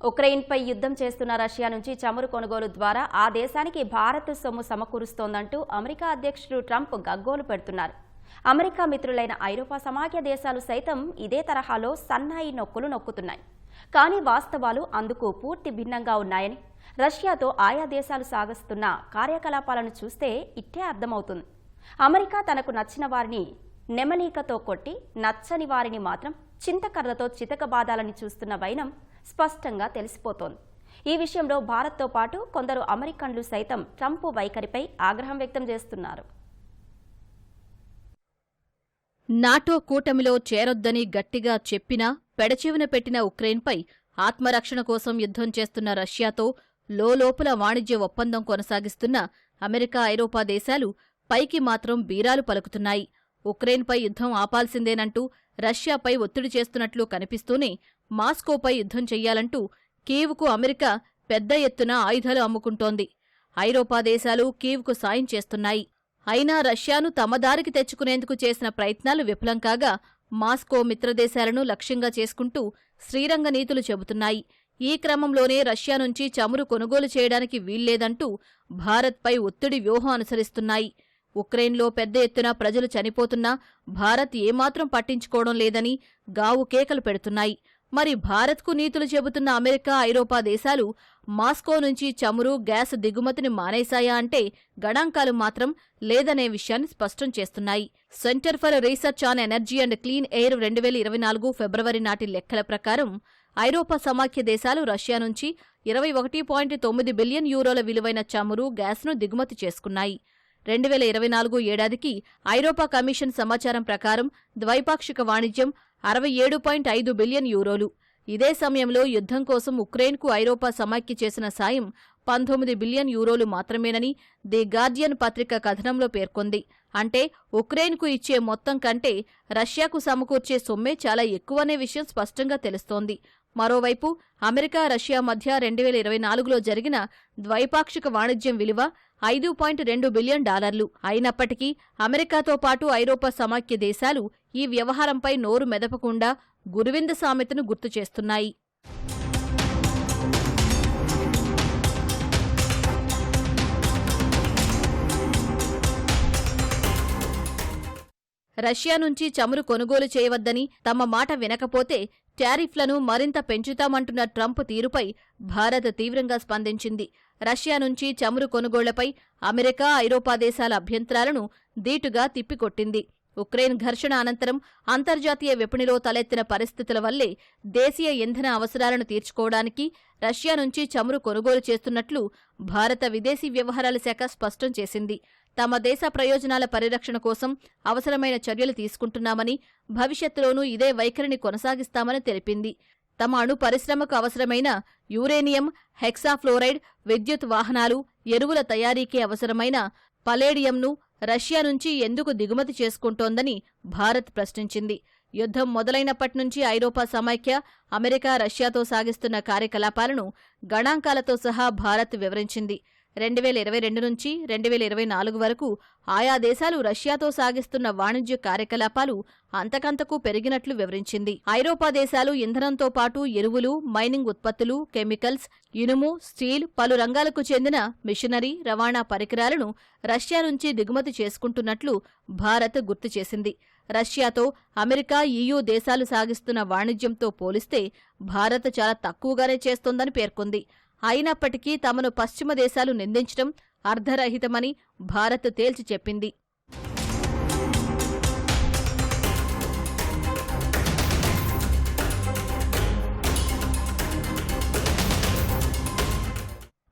ఉక్రెయిన్పై యుద్ధం చేస్తున్న రష్యా నుంచి చమురు కొనుగోలు ద్వారా ఆ దేశానికి భారత్ సొమ్ము సమకూరుస్తోందంటూ అమెరికా అధ్యక్షుడు ట్రంప్ గగ్గోలు పెడుతున్నారు. అమెరికా మిత్రులైన ఐరోపా సమాఖ్య దేశాలు సైతం ఇదే తరహాలో సన్నాయి నొక్కులు నొక్కుతున్నాయి. కానీ వాస్తవాలు అందుకు పూర్తి భిన్నంగా ఉన్నాయని రష్యాతో ఆయా దేశాలు సాగిస్తున్న కార్యకలాపాలను చూస్తే ఇట్టే అర్థమవుతుంది. అమెరికా తనకు నచ్చిన వారిని నెమలీకతో కొట్టి నచ్చని వారిని మాత్రం చింతకర్రతో చితకబాదాలని చూస్తున్న వైనం స్పష్టంగా తెలిసిపోతోంది. ఈ విషయంలో భారత్తో పాటు కొందరు అమెరికన్లు సైతం ట్రంప్ వైఖరిపై ఆగ్రహం వ్యక్తం చేస్తున్నారు. నాటో కూటమిలో చేరొద్దని గట్టిగా చెప్పినా పెడచెవిన పెట్టిన ఉక్రెయిన్పై ఆత్మరక్షణ కోసం యుద్ధం చేస్తున్న రష్యాతో లోలోపల వాణిజ్య ఒప్పందం కొనసాగిస్తున్న అమెరికా ఐరోపా దేశాలు పైకి మాత్రం బీరాలు పలుకుతున్నాయి. ఉక్రెయిన్పై యుద్ధం ఆపాల్సిందేనంటూ రష్యాపై ఒత్తిడి చేస్తున్నట్లు కనిపిస్తూనే మాస్కోపై యుద్ధం చెయ్యాలంటూ కీవ్కు అమెరికా పెద్ద ఎత్తున ఆయుధాలు అమ్ముకుంటోంది. ఐరోపా దేశాలు కీవ్కు సాయం చేస్తున్నాయి. అయినా రష్యాను తమ దారికి తెచ్చుకునేందుకు చేసిన ప్రయత్నాలు విఫలం కాగా మాస్కో మిత్రదేశాలను లక్ష్యంగా చేసుకుంటూ శ్రీరంగ నీతులు చెబుతున్నాయి. ఈ క్రమంలోనే రష్యా నుంచి చమురు కొనుగోలు చేయడానికి వీల్లేదంటూ భారత్పై ఒత్తిడి వ్యూహం అనుసరిస్తున్నాయి. ఉక్రెయిన్లో పెద్ద ఎత్తున ప్రజలు చనిపోతున్నా భారత్ ఏమాత్రం పట్టించుకోవడం లేదని గావు కేకలు పెడుతున్నాయి. మరి భారత్కు నీతులు చెబుతున్న అమెరికా ఐరోపా దేశాలు మాస్కో నుంచి చమురు గ్యాస్ దిగుమతిని మానేశాయా అంటే గణాంకాలు మాత్రం లేదనే విషయాన్ని స్పష్టం చేస్తున్నాయి. Centre for research on energy and clean air రెండు వేల ఇరవై నాలుగు ఫిబ్రవరి నాటి లెక్కల ప్రకారం ఐరోపా సమాఖ్య దేశాలు రష్యా నుంచి ఇరవై ఒకటి పాయింట్ తొమ్మిది బిలియన్ యూరోల విలువైన చమురు గ్యాస్ను దిగుమతి చేసుకున్నాయి. రెండు వేల ఇరవై నాలుగు ఏడాదికి ఐరోపా కమిషన్ సమాచారం ప్రకారం ద్వైపాక్షిక వాణిజ్యం అరవై ఏడు పాయింట్ ఐదు బిలియన్ యూరోలు. ఇదే సమయంలో యుద్ధం కోసం ఉక్రెయిన్కు ఐరోపా సమాఖ్య చేసిన సాయం పంతొమ్మిది బిలియన్ యూరోలు మాత్రమేనని ది గార్డియన్ పత్రిక కథనంలో పేర్కొంది. అంటే ఉక్రెయిన్కు ఇచ్చే మొత్తం కంటే రష్యాకు సమకూర్చే సొమ్మే చాలా ఎక్కువనే విషయం స్పష్టంగా తెలుస్తోంది. మరోవైపు అమెరికా రష్యా మధ్య రెండు వేల ఇరవై నాలుగులో జరిగిన ద్వైపాక్షిక వాణిజ్యం విలువ ఐదు పాయింట్ రెండు బిలియన్ డాలర్లు. అయినప్పటికీ అమెరికాతో పాటు ఐరోపా సమాఖ్య దేశాలు ఈ వ్యవహారంపై నోరు మెదపకుండా గురువింద సామెతను గుర్తు చేస్తున్నాయి. రష్యా నుంచి చమురు కొనుగోలు చేయవద్దని తమ మాట వినకపోతే టారిఫ్లను మరింత పెంచుతామంటున్న ట్రంప్ తీరుపై భారత్ తీవ్రంగా స్పందించింది. రష్యా నుంచి చమురు కొనుగోళ్ళపై అమెరికా ఐరోపా దేశాల అభ్యంతరాలను ధీటుగా తిప్పికొట్టింది. ఉక్రెయిన్ ఘర్షణ అనంతరం అంతర్జాతీయ విపణిలో తలెత్తిన పరిస్థితుల వల్లే దేశీయ ఇంధన అవసరాలను తీర్చుకోవడానికి రష్యా నుంచి చమురు కొనుగోలు చేస్తున్నట్లు భారత విదేశీ వ్యవహారాల శాఖ స్పష్టం చేసింది. తమ దేశ ప్రయోజనాల పరిరక్షణ కోసం అవసరమైన చర్యలు తీసుకుంటున్నామని భవిష్యత్తులోనూ ఇదే వైఖరిని కొనసాగిస్తామని తెలిపింది. తమ అణు పరిశ్రమకు అవసరమైన యురేనియం హెక్సాఫ్లోరైడ్ విద్యుత్ వాహనాలు ఎరువుల తయారీకి అవసరమైన పలేడియంను రష్యా నుంచి ఎందుకు దిగుమతి చేసుకుంటోందని భారత్ ప్రశ్నించింది. యుద్ధం మొదలైనప్పటి నుంచి ఐరోపా సమైక్య అమెరికా రష్యాతో సాగిస్తున్న కార్యకలాపాలను గణాంకాలతో సహా భారత్ వివరించింది. రెండు వేల ఇరవై రెండు నుంచి రెండు వేల ఇరవై నాలుగు వరకు ఆయా దేశాలు రష్యాతో సాగిస్తున్న వాణిజ్య కార్యకలాపాలు అంతకంతకు పెరిగినట్లు వివరించింది. ఐరోపా దేశాలు ఇంధనంతో పాటు ఎరువులు మైనింగ్ ఉత్పత్తులు కెమికల్స్ ఇనుము స్టీల్ పలు రంగాలకు చెందిన మిషనరీ రవాణా పరికరాలను రష్యా నుంచి దిగుమతి చేసుకుంటున్నట్లు భారత్ గుర్తు చేసింది. రష్యాతో అమెరికా ఈయూ దేశాలు సాగిస్తున్న వాణిజ్యంతో పోలిస్తే భారత్ చాలా తక్కువగానే చేస్తోందని పేర్కొంది. అయినప్పటికీ తమను పశ్చిమ దేశాలు నిందించడం అర్ధరహితమని భారత్ తేల్చి చెప్పింది.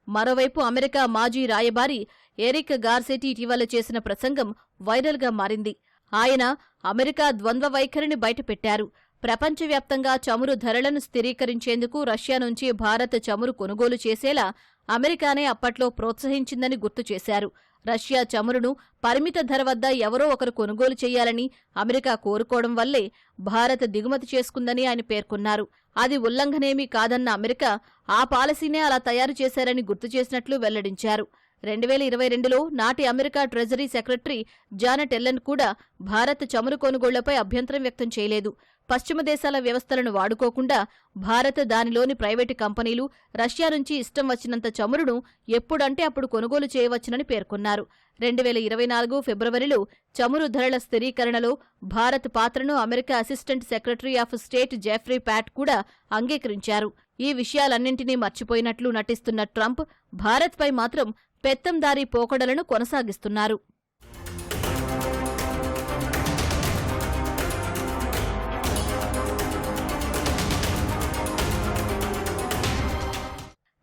మరోవైపు అమెరికా మాజీ రాయబారి ఎరిక్ గార్సెటి ఇటీవల చేసిన ప్రసంగం వైరల్గా మారింది. ఆయన అమెరికా ద్వంద్వ వైఖరిని బయటపెట్టారు. ప్రపంచవ్యాప్తంగా చమురు ధరలను స్థిరీకరించేందుకు రష్యా నుంచి భారత్ చమురు కొనుగోలు చేసేలా అమెరికానే అప్పట్లో ప్రోత్సహించిందని గుర్తు చేశారు. రష్యా చమురును పరిమిత ధర వద్ద ఎవరో ఒకరు కొనుగోలు చేయాలని అమెరికా కోరుకోవడం వల్లే భారత్ దిగుమతి చేసుకుందని ఆయన పేర్కొన్నారు. అది ఉల్లంఘనేమీ కాదన్న అమెరికా ఆ పాలసీనే అలా తయారు చేశారని గుర్తు చేసినట్లు వెల్లడించారు. రెండు వేల ఇరవై రెండులో నాటి America treasury secretary Janet Yellen కూడా భారత్ చమురు కొనుగోళ్ళపై అభ్యంతరం వ్యక్తం చేయలేదు. పశ్చిమ దేశాల వ్యవస్థలను వాడుకోకుండా భారత్ దానిలోని ప్రైవేటు కంపెనీలు రష్యా నుంచి ఇష్టం వచ్చినంత చమురును ఎప్పుడంటే అప్పుడు కొనుగోలు చేయవచ్చునని పేర్కొన్నారు. రెండు వేల ఇరవై నాలుగు ఫిబ్రవరిలో చమురు ధరల స్థిరీకరణలో భారత్ పాత్రను America assistant secretary of state Jeffrey Pyatt కూడా అంగీకరించారు. ఈ విషయాలన్నింటినీ మర్చిపోయినట్లు నటిస్తున్న ట్రంప్ భారత్పై మాత్రం పెత్తందారీ పోకడలను కొనసాగిస్తున్నారు.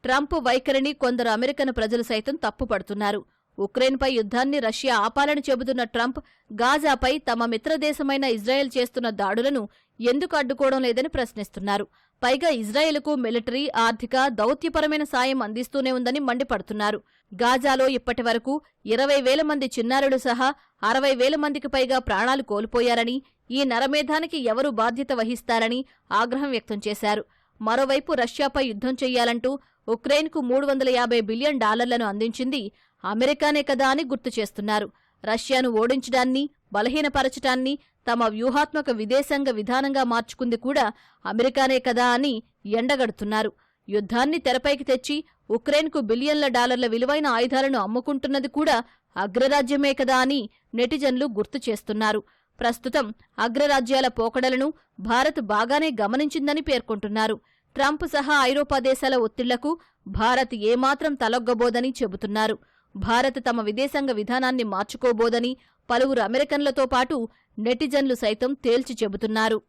ట్రంప్ వైఖరిని కొందరు అమెరికన్ ప్రజలు సైతం తప్పుపడుతున్నారు. ఉక్రెయిన్పై యుద్ధాన్ని రష్యా ఆపాలని చెబుతున్న ట్రంప్ గాజాపై తమ మిత్రదేశమైన ఇజ్రాయెల్ చేస్తున్న దాడులను ఎందుకు అడ్డుకోవడం లేదని ప్రశ్నిస్తున్నారు. పైగా ఇజ్రాయెల్కు మిలిటరీ ఆర్థిక దౌత్యపరమైన సాయం అందిస్తూనే ఉందని మండిపడుతున్నారు. గాజాలో ఇప్పటి వరకు ఇరవై వేల మంది చిన్నారులు సహా అరవై వేల మందికి పైగా ప్రాణాలు కోల్పోయారని ఈ నరమేధానికి ఎవరు బాధ్యత వహిస్తారని ఆగ్రహం వ్యక్తం చేశారు. మరోవైపు రష్యాపై యుద్ధం చెయ్యాలంటూ ఉక్రెయిన్కు మూడు వందల యాభై బిలియన్ డాలర్లను అందించింది అమెరికానే కదా అని గుర్తు చేస్తున్నారు. రష్యాను ఓడించడాన్ని బలహీనపరచటాన్ని తమ వ్యూహాత్మక విదేశాంగ విధానంగా మార్చుకుంది కూడా అమెరికానే కదా అని ఎండగడుతున్నారు. యుద్ధాన్ని తెరపైకి తెచ్చి ఉక్రెయిన్కు బిలియన్ల డాలర్ల విలువైన ఆయుధాలను అమ్ముకుంటున్నది కూడా అగ్రరాజ్యమే కదా అని నెటిజన్లు గుర్తు చేస్తున్నారు. ప్రస్తుతం అగ్రరాజ్యాల పోకడలను భారత్ బాగానే గమనించిందని పేర్కొంటున్నారు. ట్రంప్ సహా ఐరోపా దేశాల ఒత్తిళ్ళకు భారత్ ఏమాత్రం తలొగ్గబోదని చెబుతున్నారు. భారత్ తమ విదేశాంగ విధానాన్ని మార్చుకోబోదని పలువురు అమెరికన్లతో పాటు నెటిజన్లు సైతం తేల్చి చెబుతున్నారు.